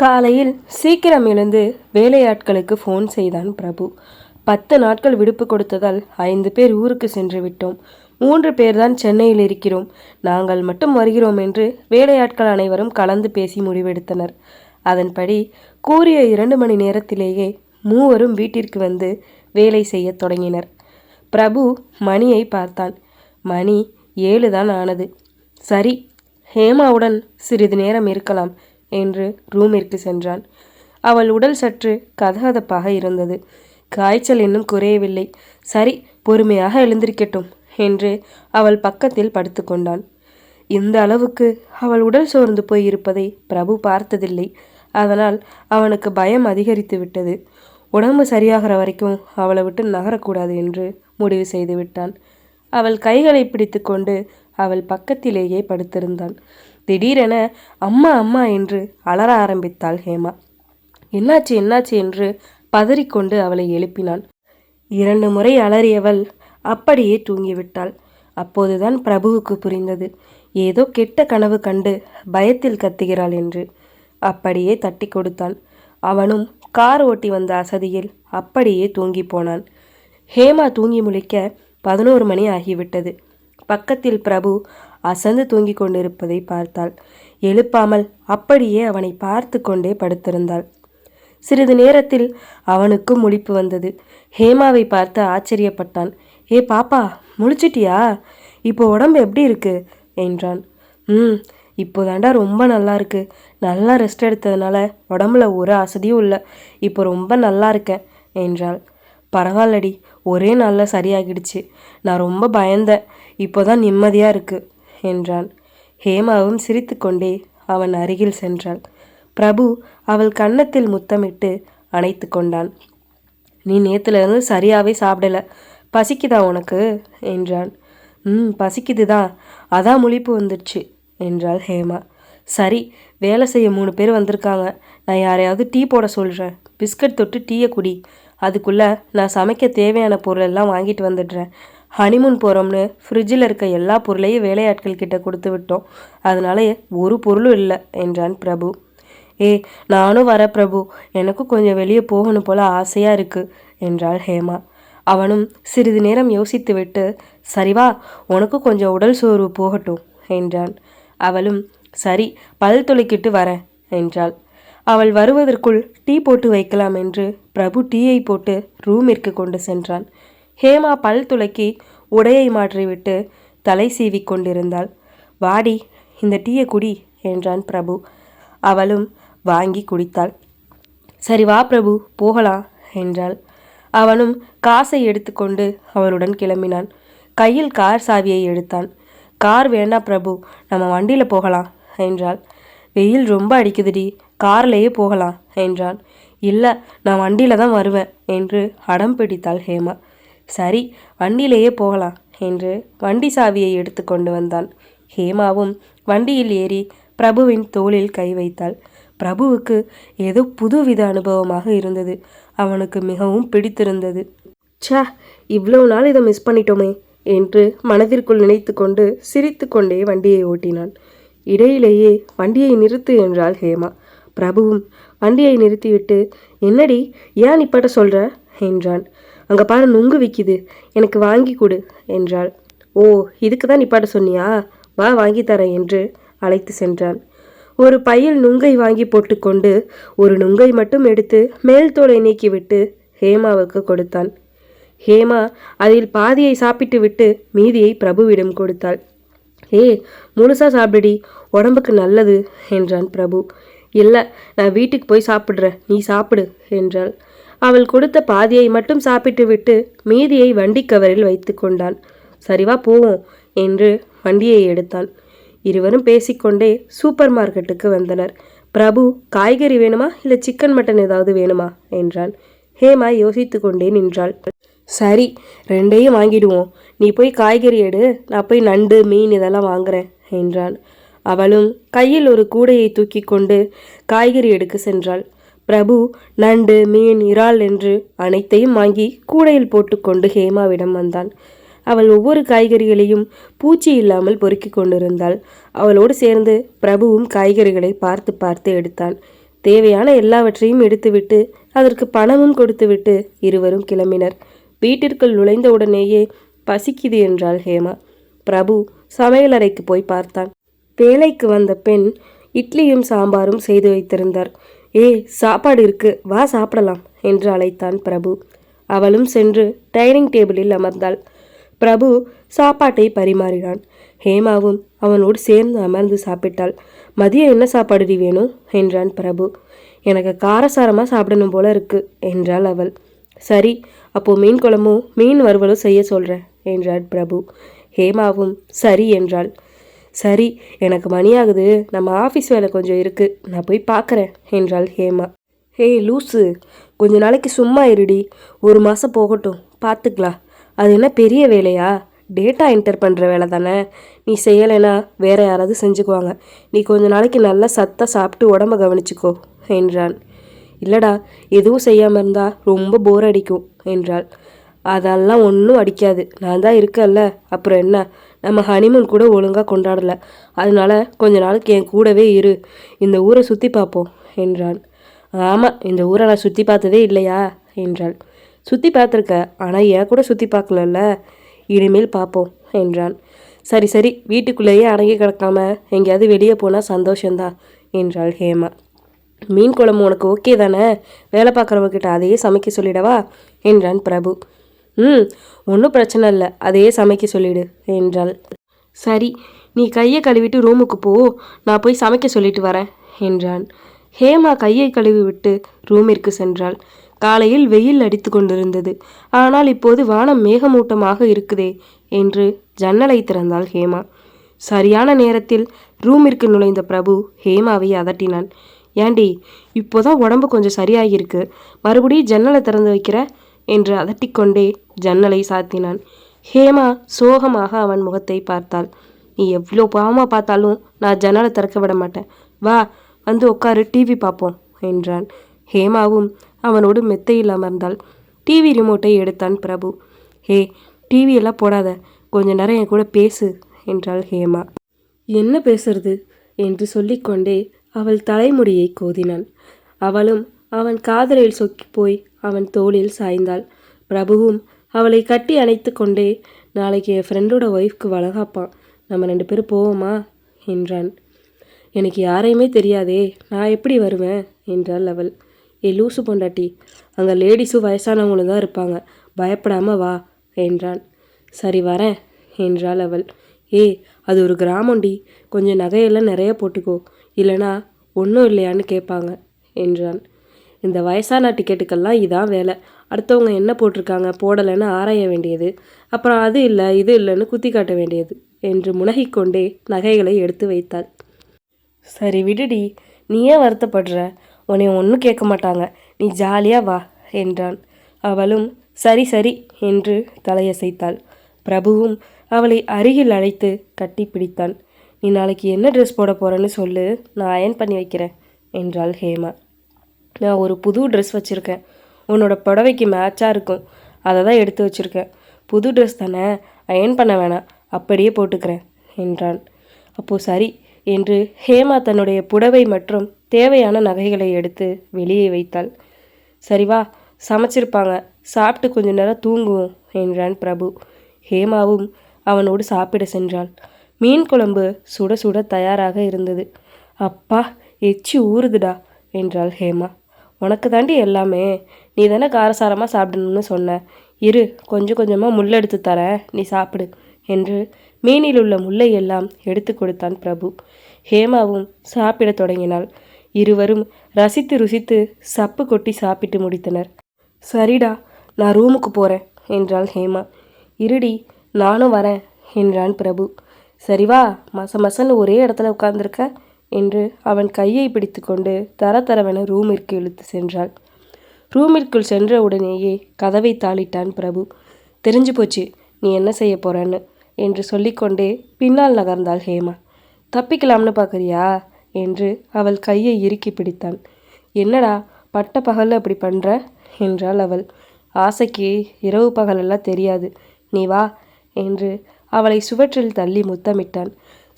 காலையில் சீக்கிரம் எழுந்து வேலையாட்களுக்கு ஃபோன் செய்தான் பிரபு. பத்து நாட்கள் விடுப்பு கொடுத்ததால் ஐந்து பேர் ஊருக்கு சென்று விட்டோம். மூன்று பேர்தான் சென்னையில் இருக்கிறோம். நாங்கள் மட்டும் வருகிறோம் என்று வேலையாட்கள் அனைவரும் கலந்து பேசி முடிவெடுத்தனர். அதன்படி கூறிய இரண்டு மணி நேரத்திலேயே மூவரும் வீட்டிற்கு வந்து வேலை செய்யத் தொடங்கினர். பிரபு மணியை பார்த்தான். மணி ஏழு தான் ஆனது. சரி ஹேமாவுடன் சிறிது நேரம் இருக்கலாம். என்று ரூமிற்கு சென்றான் அவள் உடல் சற்று கதகதப்பாக இருந்தது. காய்ச்சல் இன்னும் குறையவில்லை. சரி பொறுமையாக எழுந்திருக்கட்டும் என்று அவள் பக்கத்தில் படுத்துக்கொண்டான் இந்த அளவுக்கு அவள் உடல் சோர்ந்து போய் இருப்பதை பிரபு பார்த்ததில்லை. அதனால் அவனுக்கு பயம் அதிகரித்து விட்டது. உடம்பு சரியாகிற வரைக்கும் அவளை விட்டு நகரக்கூடாது என்று முடிவு செய்து விட்டான். அவள் கைகளை பிடித்துக்கொண்டு அவள் பக்கத்திலேயே படுத்திருந்தான் திடீரென அம்மா அம்மா என்று அலற ஆரம்பித்தாள் ஹேமா. என்னாச்சு என்னாச்சு என்று பதறிக்கொண்டு அவளை எழுப்பினான் இரண்டு முறை அலறியவள் அப்படியே தூங்கிவிட்டாள். அப்போதுதான் பிரபுவுக்கு புரிந்தது. ஏதோ கெட்ட கனவு கண்டு பயத்தில் கத்துகிறாள் என்று. அப்படியே தட்டி கொடுத்தான் அவனும் கார் ஓட்டி வந்த அசதியில் அப்படியே தூங்கி போனான். ஹேமா தூங்கி முழிக்க பதினோரு மணி ஆகிவிட்டது. பக்கத்தில் பிரபு அசந்து தூங்கிக் கொண்டிருப்பதை பார்த்தாள். எழுப்பாமல் அப்படியே அவனை பார்த்து கொண்டே படுத்திருந்தாள். சிறிது நேரத்தில் அவனுக்கும் முழிப்பு வந்தது. ஹேமாவை பார்த்து ஆச்சரியப்பட்டான். ஏ பாப்பா முழிச்சிட்டியா? இப்போ உடம்பு எப்படி இருக்கு? என்றான். ம் இப்போதாண்டா ரொம்ப நல்லா இருக்கு. நல்லா ரெஸ்ட் எடுத்ததுனால உடம்புல ஒரு அசதியும் இல்லை. இப்போ ரொம்ப நல்லா இருக்கேன் என்றாள். பரவாயில்லடி ஒரே நாளில் சரியாகிடுச்சு. நான் ரொம்ப பயந்தேன். இப்போதான் நிம்மதியாக இருக்குது என்றான் ஹேமாவும் சிரித்துக்கொண்டே அவன் அருகில் சென்றாள். பிரபு அவள் கன்னத்தில் முத்தமிட்டு அணைத்து கொண்டான். நீ நேத்துலேருந்து சரியாகவே சாப்பிடல. பசிக்குதா உனக்கு? என்றான் ம் பசிக்குது தான் அதான் முழிப்பு வந்துடுச்சு என்றாள் ஹேமா. சரி வேலை செய்ய மூணு பேர் வந்திருக்காங்க. நான் யாரையாவது டீ போட சொல்கிறேன் பிஸ்கட் தொட்டு டீயை குடி. அதுக்குள்ளே நான் சமைக்க தேவையான பொருளெல்லாம் வாங்கிட்டு வந்துடுறேன். ஹனிமூன் போகிறோம்னு ஃப்ரிட்ஜில் இருக்க எல்லா பொருளையும் வேலையாட்கள் கிட்ட கொடுத்து விட்டோம். அதனால ஒரு பொருளும் இல்லை என்றான் பிரபு. ஏ நானும் வர பிரபு. எனக்கும் கொஞ்சம் வெளியே போகணும் போல ஆசையாக இருக்கு என்றாள் ஹேமா. அவனும் சிறிது நேரம் யோசித்துவிட்டு விட்டு சரிவா உனக்கும் கொஞ்சம் உடல் சோர்வு போகட்டும் என்றான். அவளும் சரி பல் துளைக்கிட்டு வரேன் என்றாள். அவள் வருவதற்குள் டீ போட்டு வைக்கலாம் என்று பிரபு டீயை போட்டு ரூமிற்கு கொண்டு சென்றான். ஹேமா பல் துளக்கி உடையை மாற்றிவிட்டு தலை சீவிக் கொண்டிருந்தாள். வாடி இந்த டீயை குடி என்றான் பிரபு. அவளும் வாங்கி குடித்தாள். சரி வா பிரபு போகலாம் என்றாள். அவனும் காசை எடுத்துக்கொண்டு அவளுடன் கிளம்பினான். கையில் கார் சாவியை எடுத்தான். கார் வேண்டாம் பிரபு நம்ம வண்டியில் போகலாம் என்றாள். வெயில் ரொம்ப அடிக்குதுடி கார்லேயே போகலாம் என்றான். இல்லை நான் வண்டியில் தான் வருவேன் என்று அடம் பிடித்தாள் ஹேமா. சரி வண்டியிலேயே போகலாம் என்று வண்டி சாவியை எடுத்து கொண்டு வந்தான். ஹேமாவும் வண்டியில் ஏறி பிரபுவின் தோளில் கை வைத்தாள். பிரபுவுக்கு ஏதோ புதுவித அனுபவமாக இருந்தது. அவனுக்கு மிகவும் பிடித்திருந்தது. சா இவ்வளவு நாள் இதை மிஸ் பண்ணிட்டோமே என்று மனதிற்குள் நினைத்து கொண்டு சிரித்து கொண்டே வண்டியை ஓட்டினான். இடையிலேயே வண்டியை நிறுத்து என்றாள் ஹேமா. பிரபுவும் வண்டியை நிறுத்திவிட்டு என்னடி ஏன் இப்பட்ட சொல்ற? என்றான். அங்கே பாரு நுங்கு விற்கிது எனக்கு வாங்கி கொடு என்றாள். ஓ இதுக்கு தான் நிப்பாட்ட சொன்னியா? வா வாங்கி தரேன் என்று அழைத்து சென்றான். ஒரு பையில் நுங்கை வாங்கி போட்டுக்கொண்டு ஒரு நுங்கை மட்டும் எடுத்து மேல் தோலை நீக்கிவிட்டு ஹேமாவுக்கு கொடுத்தான். ஹேமா அதில் பாதியை சாப்பிட்டு விட்டு மீதியை பிரபுவிடம் கொடுத்தாள். ஏ முழுசா சாப்பிடுடி உடம்புக்கு நல்லது என்றான் பிரபு. இல்லை நான் வீட்டுக்கு போய் சாப்பிட்றேன் நீ சாப்பிடு என்றாள். அவள் கொடுத்த பாதியை மட்டும் சாப்பிட்டுவிட்டு மீதியை வண்டி கவரில் வைத்து கொண்டான் சரிவா போவோம் என்று வண்டியை எடுத்தான் இருவரும் பேசிக்கொண்டே சூப்பர் மார்க்கெட்டுக்கு வந்தனர். பிரபு காய்கறி வேணுமா? இல்லை சிக்கன் மட்டன் ஏதாவது வேணுமா? என்றான் ஹேமா யோசித்து கொண்டே நின்றாள். சரி ரெண்டையும் வாங்கிடுவோம். நீ போய் காய்கறி எடு. நான் போய் நண்டு மீன் இதெல்லாம் வாங்குறேன் என்றான் அவளும் கையில் ஒரு கூடையை தூக்கி கொண்டு காய்கறி எடுக்க சென்றாள். பிரபு நண்டு மீன் இறால் என்று அனைத்தையும் வாங்கி கூடையில் போட்டுக்கொண்டு ஹேமாவிடம் வந்தான். அவள் ஒவ்வொரு காய்கறிகளையும் பூச்சி இல்லாமல் பொறுக்கி கொண்டிருந்தாள். அவளோடு சேர்ந்து பிரபுவும் காய்கறிகளை பார்த்து பார்த்து எடுத்தான். தேவையான எல்லாவற்றையும் எடுத்துவிட்டு அதற்கு பணமும் கொடுத்துவிட்டு இருவரும் கிளம்பினர். வீட்டிற்குள் நுழைந்த உடனேயே பசிக்குது என்றாள் ஹேமா. பிரபு சமையலறைக்கு போய் பார்த்தான். வேலைக்கு வந்த பெண் இட்லியும் சாம்பாரும் செய்து வைத்திருந்தார். ஏய் சாப்பாடு இருக்கு வா சாப்பிடலாம் என்று அழைத்தான் பிரபு. அவளும் சென்று டைனிங் டேபிளில் அமர்ந்தாள். பிரபு சாப்பாட்டை பரிமாறினான். ஹேமாவும் அவனோடு சேர்ந்து அமர்ந்து சாப்பிட்டாள். மதியம் என்ன சாப்பாடுடி வேணும்? என்றான் பிரபு. எனக்கு காரசாரமாக சாப்பிடணும் போல இருக்கு என்றாள் அவள். சரி அப்போ மீன் குழம்பும் மீன் வறுவலும் செய்ய சொல்கிறேன் என்றாள் பிரபு. ஹேமாவும் சரி என்றாள். சரி எனக்கு மணியாகுது நம்ம ஆஃபீஸ் வேலை கொஞ்சம் இருக்குது நான் போய் பார்க்குறேன் என்றாள் ஹேமா. ஹேய் லூஸு கொஞ்ச நாளைக்கு சும்மா இருடி. ஒரு மாதம் போகட்டும். பார்த்துக்கலாம் அது என்ன பெரிய வேலையா? டேட்டா என்டர் பண்ணுற வேலை தானே. நீ செய்யலைன்னா வேற யாராவது செஞ்சுக்குவாங்க. நீ கொஞ்ச நாளைக்கு நல்லா சத்தாக சாப்பிட்டு உடம்ப கவனிச்சுக்கோ என்றான். இல்லடா எதுவும் செய்யாமல் இருந்தால் ரொம்ப போர் அடிக்கும் என்றாள். அதெல்லாம் ஒன்றும் அடிக்காது. நான் தான் இருக்கேன்ல. அப்புறம் என்ன? நம்ம ஹனிமூன் கூட ஒழுங்காக கொண்டாடல. அதனால கொஞ்ச நாளுக்கு என் கூடவே இரு. இந்த ஊரை சுற்றி பார்ப்போம் என்றான் ஆமாம் இந்த ஊரை நான் சுற்றி பார்த்ததே இல்லையா? என்றாள். சுற்றி பார்த்துருக்க ஆனால் என் கூட சுற்றி பார்க்கலல்ல. இனிமேல் பார்ப்போம் என்றான். சரி சரி வீட்டுக்குள்ளேயே அடங்கி கிடக்காம எங்கேயாவது வெளியே போனால் சந்தோஷந்தான் என்றாள் ஹேமா. மீன் குழம்பு உனக்கு ஓகே தானே? வேலை பார்க்குறவங்கிட்ட அதையே சமைக்க சொல்லிடவா? என்றான் பிரபு. ம் ஒன்றும் பிரச்சனை இல்லை. அதையே சமைக்க சொல்லிடு என்றாள். சரி நீ கையை கழுவிட்டு ரூமுக்கு போ. நான் போய் சமைக்க சொல்லிட்டு வரேன் என்றான். ஹேமா கையை கழுவி விட்டு ரூமிற்கு சென்றாள். காலையில் வெயில் அடித்து கொண்டிருந்தது. ஆனால் இப்போது வானம் மேகமூட்டமாக இருக்குதே என்று ஜன்னலை திறந்தாள் ஹேமா. சரியான நேரத்தில் ரூமிற்கு நுழைந்த பிரபு ஹேமாவை அதட்டினான். ஏண்டி இப்போதான் உடம்பு கொஞ்சம் சரியாகியிருக்கு மறுபடியும் ஜன்னலை திறந்து வைக்கிற? என்று அதட்டிக்கொண்டே ஜன்னலை சாத்தினான். ஹேமா சோகமாக அவன் முகத்தை பார்த்தாள். நீ எவ்வளோ பாவமாக பார்த்தாலும் நான் ஜன்னலை திறக்க விட மாட்டேன். வா வந்து உட்காரு டிவி பார்ப்போம் என்றான். ஹேமாவும் அவனோடு மெத்தையில் அமர்ந்தாள் டிவி ரிமோட்டை எடுத்தான் பிரபு. ஹே டிவியெல்லாம் போடாத. கொஞ்ச நேரம் என் கூட பேசு என்றாள் ஹேமா. என்ன பேசுறது? என்று சொல்லிக்கொண்டே அவள் தலைமுடியை கோதினான் அவளும் அவன் காதலில் சொக்கி போய் அவன் தோளில் சாய்ந்தாள். பிரபுவும் அவளை கட்டி அணைத்து கொண்டே நாளைக்கு என் ஃப்ரெண்டோட ஒய்ஃப்க்கு வளகாப்பான் நம்ம ரெண்டு பேரும் போவோமா? என்றான். எனக்கு யாரையுமே தெரியாதே. நான் எப்படி வருவேன்? என்றாள் அவள். ஏ லூசு பொண்டாட்டி. அங்கே லேடிஸும் வயசானவங்களும் தான் இருப்பாங்க. பயப்படாம வா. என்றான். சரி வரேன். என்றாள் அவள். ஏ அது ஒரு கிராமண்டி கொஞ்சம் நகையெல்லாம் நிறைய போட்டுக்கோ. இல்லைனா ஒன்றும் இல்லையான்னு கேட்பாங்க. என்றான். இந்த வயசான டிக்கெட்டுக்கெல்லாம் இதான் வேலை. அடுத்தவங்க என்ன போட்டிருக்காங்க போடலைன்னு ஆராய வேண்டியது. அப்புறம் அது இல்லை இது இல்லைன்னு குத்தி காட்ட வேண்டியது என்று முனகிக்கொண்டே நகைகளை எடுத்து வைத்தாள். சரி விடுடி நீ ஏன் வருத்தப்படுற? உன்னை ஒன்றும் கேட்க மாட்டாங்க. நீ ஜாலியாக வா என்றான். அவளும் சரி சரி என்று தலையசைத்தாள். பிரபுவும் அவளை அருகில் அழைத்து கட்டி பிடித்தான். நீ நாளைக்கு என்ன ட்ரெஸ் போட போகிறேன்னு சொல்லு நான் அயன் பண்ணி வைக்கிறேன் என்றாள் ஹேமா. நான் ஒரு புது ட்ரெஸ் வச்சுருக்கேன். உன்னோட புடவைக்கு மேட்சாக இருக்கும். அதை தான் எடுத்து வச்சுருக்கேன். புது ட்ரெஸ் தானே? அயன் பண்ண வேணாம். அப்படியே போட்டுக்கிறேன் என்றான் அப்போது சரி என்று ஹேமா தன்னுடைய புடவை மற்றும் தேவையான நகைகளை எடுத்து வெளியே வைத்தாள். சரி வா சமைச்சிருப்பாங்க. சாப்பிட்டு கொஞ்ச நேரம் தூங்குவோம் என்றான் பிரபு. ஹேமாவும் அவனோடு சாப்பிட சென்றாள். மீன் குழம்பு சுட சுட தயாராக இருந்தது. அப்பா எச்சி ஊறுதுடா என்றாள் ஹேமா. உனக்கு தாண்டி எல்லாமே. நீ தானே காரசாரமாக சாப்பிடணும்னு சொன்ன. இரு கொஞ்சம் கொஞ்சமாக முள்ளெடுத்து தரேன் நீ சாப்பிடு என்று மீனில் உள்ள முல்லை எல்லாம் எடுத்து கொடுத்தான் பிரபு. ஹேமாவும் சாப்பிடத் தொடங்கினாள். இருவரும் ரசித்து ருசித்து சப்பு கொட்டி சாப்பிட்டு முடித்தனர். சரிடா நான் ரூமுக்கு போகிறேன் என்றாள் ஹேமா. இருடி நானும் வரேன் என்றான் பிரபு. சரிவா மச மசன்னு ஒரே இடத்துல உட்காந்துருக்கேன் என்று அவன் கையை பிடித்துக்கொண்டு தர தரவென ரூமிற்கு இழுத்து சென்றாள். ரூமிற்குள் சென்ற உடனேயே கதவை தாளிட்டான் பிரபு. தெரிஞ்சு போச்சு நீ என்ன செய்ய போறன்னு என்று சொல்லிக்கொண்டே பின்னால் நகர்ந்தாள் ஹேமா. தப்பிக்கலாம்னு பார்க்குறியா என்று அவள் கையை இறுக்கி பிடித்தான். என்னடா பட்ட பகலில் அப்படி பண்ணுற என்றாள் அவள். ஆசைக்கு இரவு பகலெல்லாம் தெரியாது. நீ வா என்று அவளை சுவற்றில் தள்ளி முத்தமிட்டான்.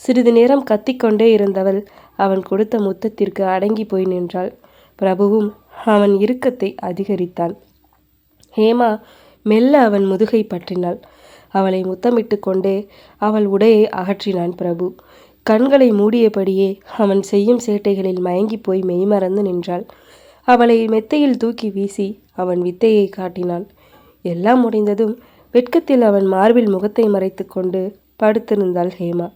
சிறிது நேரம் கத்திக்கொண்டே இருந்தவள் அவன் கொடுத்த முத்தத்திற்கு அடங்கி போய் நின்றாள். பிரபுவும் அவன் இறுக்கத்தை அதிகரித்தான் ஹேமா மெல்ல அவன் முதுகை பற்றினாள். அவளை முத்தமிட்டு கொண்டே அவள் உடையை அகற்றினான் பிரபு. கண்களை மூடியபடியே அவன் செய்யும் சேட்டைகளில் மயங்கி போய் மெய்மறந்து நின்றாள். அவளை மெத்தையில் தூக்கி வீசி அவன் வித்தையை காட்டினான். எல்லாம் முடிந்ததும் வெட்கத்தில் அவன் மார்பில் முகத்தை மறைத்து கொண்டு படுத்திருந்தாள் ஹேமா.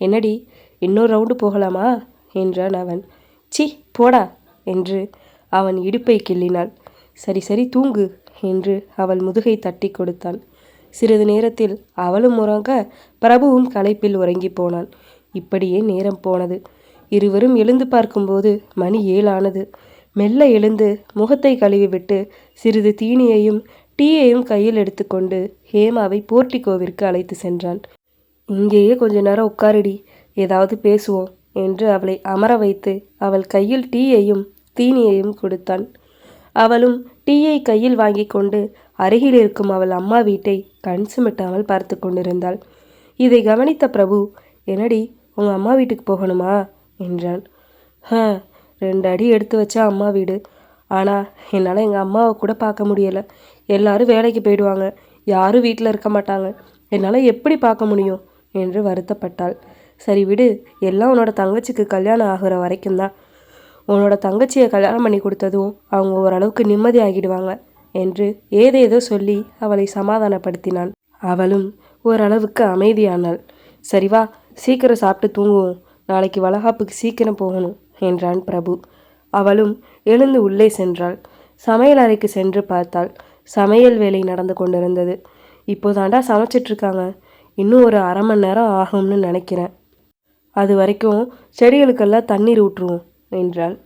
என்னடி இன்னொரு ரவுண்டு போகலாமா? என்றான் அவன். சி போடா என்று அவன் இடுப்பை கிள்ளினாள். சரி சரி தூங்கு என்று அவள் முதுகை தட்டி கொடுத்தான் சிறிது நேரத்தில் அவளும் உறங்க பிரபுவும் களைப்பில் உறங்கி போனான் இப்படியே நேரம் போனது. இருவரும் எழுந்து பார்க்கும்போது மணி ஏழானது. மெல்ல எழுந்து முகத்தை கழுவிவிட்டு சிறிது தீனியையும் டீயையும் கையில் எடுத்துக்கொண்டு ஹேமாவை போர்ட்டிகோவிற்கு அழைத்து சென்றான். இங்கேயே கொஞ்ச நேரம் உட்காருடி ஏதாவது பேசுவோம் என்று அவளை அமர வைத்து அவள் கையில் டீயையும் தீனியையும் கொடுத்தான். அவளும் டீயை கையில் வாங்கி கொண்டு அருகில் இருக்கும் அவள் அம்மா வீட்டை கண் சுமிட்டாமல் பார்த்து கொண்டிருந்தாள். இதை கவனித்த பிரபு என்னடி உங்க அம்மா வீட்டுக்கு போகணுமா? என்றான். ஹ ரெண்டு அடி எடுத்து வச்சா அம்மா வீடு. ஆனால் என்னால் எங்கள் அம்மாவை கூட பார்க்க முடியலை. எல்லாரும் வேலைக்கு போயிடுவாங்க. யாரும் வீட்டில் இருக்க மாட்டாங்க. என்னால் எப்படி பார்க்க முடியும்? என்று வருத்தப்பட்டாள். சரி விடு எல்லாம் உன்னோட தங்கச்சிக்கு கல்யாணம் ஆகிற வரைக்கும் தான். உன்னோட தங்கச்சியை கல்யாணம் பண்ணி கொடுத்ததும் அவங்க ஓரளவுக்கு நிம்மதி ஆகிடுவாங்க என்று ஏதேதோ சொல்லி அவளை சமாதானப்படுத்தினான். அவளும் ஓரளவுக்கு அமைதியானாள். சரி வா சீக்கிரம் சாப்பிட்டு தூங்குவோம். நாளைக்கு வளகாப்புக்கு சீக்கிரம் போகணும் என்றான் பிரபு. அவளும் எழுந்து உள்ளே சென்றாள். சமையல் அறைக்கு சென்று பார்த்தாள். சமையல் வேலை நடந்து கொண்டிருந்தது. இப்போதாண்டா சமைச்சிட்டு இருக்காங்க. இன்னும் ஒரு அரை மணி நேரம் ஆகும்னு நினைக்கிறேன். அது வரைக்கும் செடிகளுக்கெல்லாம் தண்ணீர் ஊற்றுவோம் என்றாள்.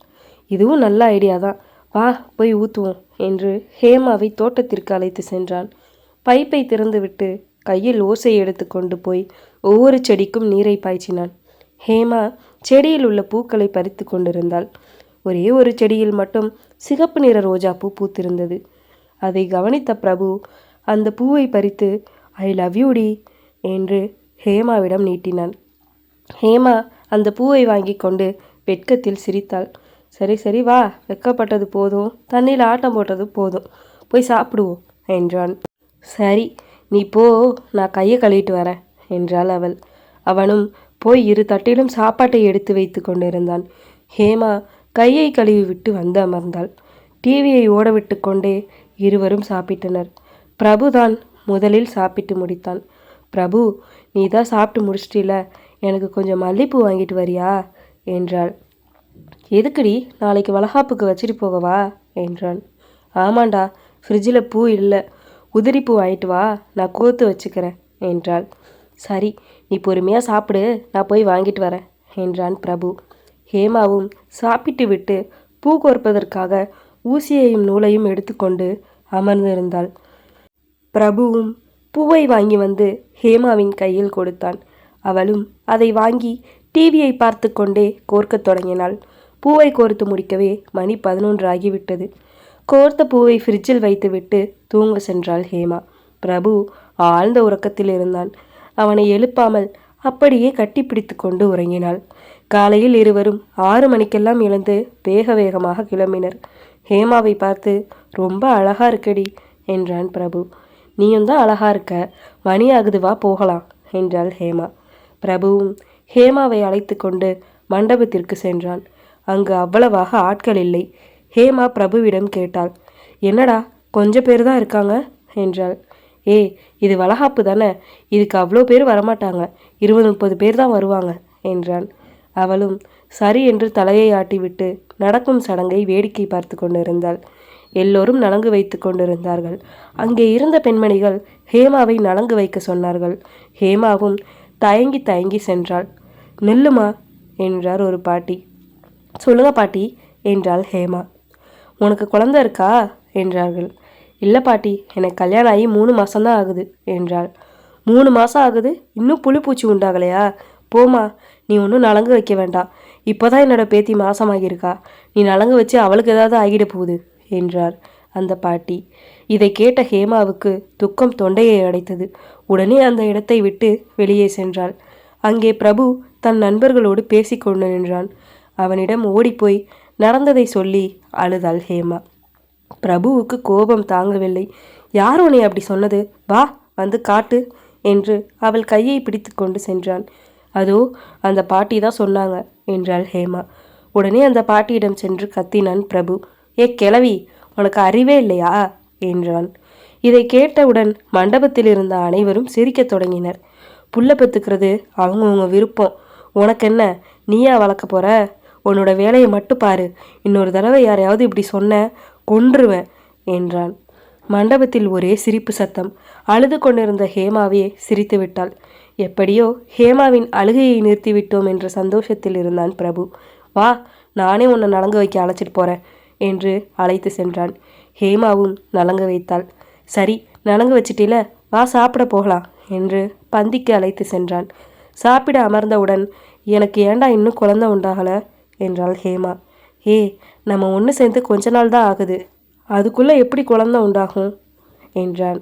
இதுவும் நல்ல ஐடியா தான். வா போய் ஊற்றுவோம் என்று ஹேமாவை தோட்டத்திற்கு அழைத்து சென்றான். பைப்பை திறந்துவிட்டு கையில் ஓசை எடுத்து கொண்டு போய் ஒவ்வொரு செடிக்கும் நீரை பாய்ச்சினான். ஹேமா செடியில் உள்ள பூக்களை பறித்து கொண்டிருந்தாள். ஒரே ஒரு செடியில் மட்டும் சிகப்பு நிற ரோஜா பூ பூத்திருந்தது. அதை கவனித்த பிரபு அந்த பூவை பறித்து ஐ லவ் யூ டி. என்று ஹேமாவிடம் நீட்டினான். ஹேமா அந்த பூவை வாங்கி கொண்டு வெட்கத்தில் சிரித்தாள். சரி சரி வா. வெக்கப்பட்டது போதும். தண்ணியில் ஆட்டம் போட்டது போதும். போய் சாப்பிடுவோம் என்றான். சரி நீ போ. நான் கையை கழுவிட்டு வரேன் என்றாள் அவள். அவனும் போய் இரு தட்டிலும் சாப்பாட்டை எடுத்து வைத்து கொண்டிருந்தான். ஹேமா கையை கழுவி விட்டு வந்து அமர்ந்தாள். டிவியை ஓடவிட்டு கொண்டே இருவரும் சாப்பிட்டனர். பிரபுதான் முதலில் சாப்பிட்டு முடித்தான். பிரபு நீ தான் சாப்பிட்டு முடிச்சிட்டில எனக்கு கொஞ்சம் மல்லிப்பூ வாங்கிட்டு வரியா? என்றாள். எதுக்குடி நாளைக்கு வளகாப்புக்கு வச்சுட்டு போகவா? என்றான் ஆமாண்டா ஃப்ரிட்ஜில் பூ இல்லை உதிரி பூ வாங்கிட்டு வா நான் கோத்து வச்சுக்கிறேன் என்றாள். சரி நீ பொறுமையாக சாப்பிடு நான் போய் வாங்கிட்டு வரேன் என்றான் பிரபு. ஹேமாவும் சாப்பிட்டு விட்டு பூ கோர்ப்பதற்காக ஊசியையும் நூலையும் எடுத்துக்கொண்டு அமர்ந்திருந்தாள். பிரபுவும் பூவை வாங்கி வந்து ஹேமாவின் கையில் கொடுத்தான். அவளும் அதை வாங்கி டிவியை பார்த்து கொண்டே கோர்க்கத் தொடங்கினாள். பூவை கோர்த்து முடிக்கவே மணி பதினொன்று ஆகிவிட்டது. கோர்த்த பூவை ஃப்ரிட்ஜில் வைத்துவிட்டு தூங்க சென்றாள் ஹேமா. பிரபு ஆழ்ந்த உறக்கத்தில் இருந்தான். அவனை எழுப்பாமல் அப்படியே கட்டிப்பிடித்து கொண்டு உறங்கினாள். காலையில் இருவரும் ஆறு மணிக்கெல்லாம் எழுந்து வேக வேகமாக கிளம்பினர். ஹேமாவை பார்த்து ரொம்ப அழகா இருக்கடி என்றான் பிரபு. நீயும் தான் அழகா இருக்க. மணி ஆகுது வா போகலாம் என்றாள் ஹேமா. பிரபுவும் ஹேமாவை அழைத்து கொண்டு மண்டபத்திற்கு சென்றான். அங்கு அவ்வளவாக ஆட்கள் இல்லை. ஹேமா பிரபுவிடம் கேட்டாள் என்னடா கொஞ்ச பேர் தான் இருக்காங்க? என்றாள். ஏ இது வளகாப்பு தானே? இதுக்கு அவ்வளோ பேர் வரமாட்டாங்க. இருபது முப்பது பேர் தான் வருவாங்க என்றான். அவளும் சரி என்று தலையை ஆட்டிவிட்டு நடக்கும் சடங்கை வேடிக்கை பார்த்து கொண்டிருந்தாள். எல்லோரும் நலங்கு வைத்து கொண்டிருந்தார்கள். அங்கே இருந்த பெண்மணிகள் ஹேமாவை நலங்கு வைக்க சொன்னார்கள். ஹேமாவும் தயங்கி தயங்கி சென்றாள். நில்லுமா என்றார் ஒரு பாட்டி. சொல்லுங்க பாட்டி என்றாள் ஹேமா. உனக்கு குழந்தை இருக்கா? என்றார்கள். இல்லை பாட்டி எனக்கு கல்யாணம் ஆகி மூணு மாதம்தான் ஆகுது என்றாள். மூணு மாதம் ஆகுது? இன்னும் புழுப்பூச்சி உண்டாகலையா? போமா நீ ஒன்றும் நலங்கு வைக்க வேண்டாம். இப்போதான் என்னோட பேத்தி மாசமாகியிருக்கா. நீ நலங்கு வச்சு அவளுக்கு ஏதாவது ஆகிட போகுது. என்றார் அந்த பாட்டி. இதை கேட்ட ஹேமாவுக்கு துக்கம் தொண்டையை அடைத்தது. உடனே அந்த இடத்தை விட்டு வெளியே சென்றாள். அங்கே பிரபு தன் நண்பர்களோடு பேசிக்கொண்டு நின்றான். அவனிடம் ஓடிப்போய் நடந்ததை சொல்லி அழுதாள் ஹேமா. பிரபுவுக்கு கோபம் தாங்கவில்லை. யார் உன்னை அப்படி சொன்னது? வா வந்து காட்டு என்று அவள் கையை பிடித்து கொண்டு சென்றான். அதோ அந்த பாட்டி தான் சொன்னாங்க என்றாள் ஹேமா. உடனே அந்த பாட்டியிடம் சென்று கத்தினான் பிரபு. ஏ கிழவி உனக்கு அறிவே இல்லையா? என்றான் இதை கேட்டவுடன் மண்டபத்தில் இருந்த அனைவரும் சிரிக்கத் தொடங்கினர். புள்ள பெத்துக்கிறது அவங்கவுங்க விருப்பம். உனக்கு என்ன நீயா வளர்க்க போற? உன்னோட வேலையை மட்டும் பாரு. இன்னொரு தடவை யாரையாவது இப்படி சொன்ன கொன்றுவேன் என்றான் மண்டபத்தில் ஒரே சிரிப்பு சத்தம். அழுது கொண்டிருந்த ஹேமாவே சிரித்து விட்டாள். எப்படியோ ஹேமாவின் அழுகையை நிறுத்திவிட்டோம் என்ற சந்தோஷத்தில் இருந்தான் பிரபு. வா நானே உன்னை நலங்கு வைக்க அழைச்சிட்டு போறேன். என்று அழைத்து சென்றான். ஹேமாவும் நலங்க வைத்தாள். சரி நலங்கு வச்சிட்டில வா சாப்பிட போகலாம் என்று பந்திக்கு அழைத்து சென்றான். சாப்பிட அமர்ந்தவுடன் எனக்கு ஏண்டா இன்னும் குழந்தை உண்டாகலை? என்றாள் ஹேமா. ஏ நம்ம ஒன்று சேர்ந்து கொஞ்ச நாள் தான் ஆகுது. அதுக்குள்ளே எப்படி குழந்தை உண்டாகும்? என்றான்.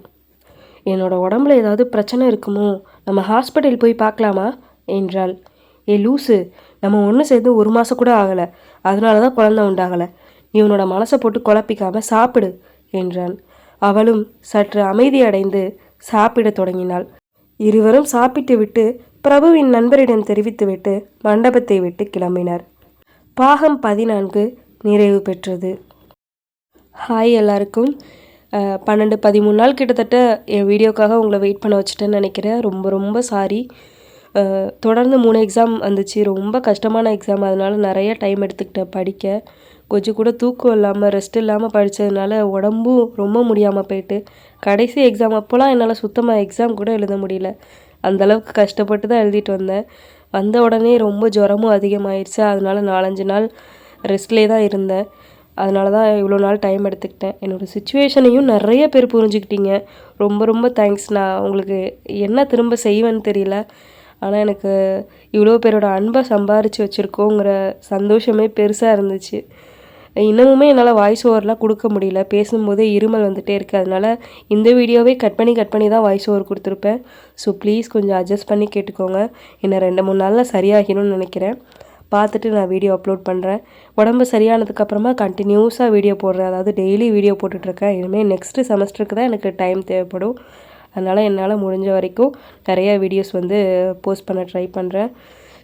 என்னோட உடம்புல ஏதாவது பிரச்சனை இருக்குமோ நம்ம ஹாஸ்பிட்டல் போய் பார்க்கலாமா? என்றாள். ஏ லூசு நம்ம ஒன்று சேர்ந்து ஒரு மாதம் கூட ஆகலை. அதனால தான் குழந்தை உண்டாகலை. நீ உன்னோட மனசை போட்டு குழப்பிக்காம சாப்பிடு என்றான். அவளும் சற்று அமைதியடைந்து சாப்பிடத் தொடங்கினாள். இருவரும் சாப்பிட்டு விட்டு பிரபுவின் நண்பரிடம் தெரிவித்துவிட்டு மண்டபத்தை விட்டு கிளம்பினார். பாகம் பதினான்கு நிறைவு பெற்றது. ஹாய் எல்லாருக்கும். பன்னெண்டு பதிமூணு நாள் கிட்டத்தட்ட என் வீடியோக்காக உங்களை வெயிட் பண்ண வச்சுட்டேன்னு நினைக்கிறேன். ரொம்ப ரொம்ப சாரி. தொடர்ந்து மூணு எக்ஸாம் வந்துச்சு. ரொம்ப கஷ்டமான எக்ஸாம் அதனால நிறைய டைம் எடுத்துக்கிட்டேன் படிக்க. கொஞ்சம் கூட தூக்கம் இல்லாமல் ரெஸ்ட் இல்லாமல் படித்ததுனால உடம்பும் ரொம்ப முடியாமல் போயிட்டு கடைசி எக்ஸாம் அப்போலாம் என்னால் சுத்தமாக எக்ஸாம் கூட எழுத முடியல. அந்த அளவுக்கு கஷ்டப்பட்டு தான் எழுதிட்டு வந்தேன். வந்த உடனே ரொம்ப ஜுரமும் அதிகமாயிடுச்சு அதனால் நாலஞ்சு நாள் ரெஸ்ட்லேயே தான் இருந்தேன். அதனால தான் இவ்வளோ நாள் டைம் எடுத்துக்கிட்டேன். என்னோடய சுச்சுவேஷனையும் நிறைய பேர் புரிஞ்சுக்கிட்டீங்க. ரொம்ப ரொம்ப தேங்க்ஸ் நான் உங்களுக்கு என்ன திரும்ப செய்வேன்னு தெரியல. ஆனால் எனக்கு இவ்வளோ பேரோட அன்பை சம்பாரித்து வச்சுருக்கோங்கிற சந்தோஷமே பெருசாக இருந்துச்சு. இன்னமுமே என்னால் வாய்ஸ் ஓவர்லாம் கொடுக்க முடியல. பேசும்போதே இருமல் வந்துகிட்டே இருக்குது அதனால் இந்த வீடியோவே கட் பண்ணி கட் பண்ணி தான் வாய்ஸ் ஓவர் கொடுத்துருப்பேன். ஸோ ப்ளீஸ் கொஞ்சம் அட்ஜஸ்ட் பண்ணி கேட்டுக்கோங்க. இன்னும் ரெண்டு மூணு நாளில் சரியாகிடும்னு நினைக்கிறேன். பார்த்துட்டு நான் வீடியோ அப்லோட் பண்ணுறேன் உடம்பு சரியானதுக்கப்புறமா கண்டினியூஸாக வீடியோ போடுறேன். அதாவது டெய்லி வீடியோ போட்டுட்ருக்கேன். இனிமேல் நெக்ஸ்ட்டு செமஸ்டருக்கு தான் எனக்கு டைம் தேவைப்படும். அதனால் என்னால் முடிஞ்ச வரைக்கும் நிறையா வீடியோஸ் வந்து போஸ்ட் பண்ண ட்ரை பண்ணுறேன்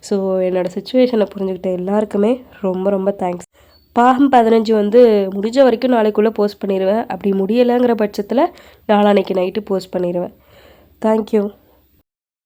ஸோ என்னோடய சுச்சுவேஷனை புரிஞ்சுக்கிட்ட எல்லாருக்குமே ரொம்ப ரொம்ப தேங்க்ஸ் பாகம் பதினஞ்சு வந்து முடிஞ்ச வரைக்கும் நாளைக்குள்ளே போஸ்ட் பண்ணிடுவேன் அப்படி முடியலைங்கிற பட்சத்தில் நாளான்னைக்கு நைட்டு போஸ்ட் பண்ணிடுவேன் தேங்க்யூ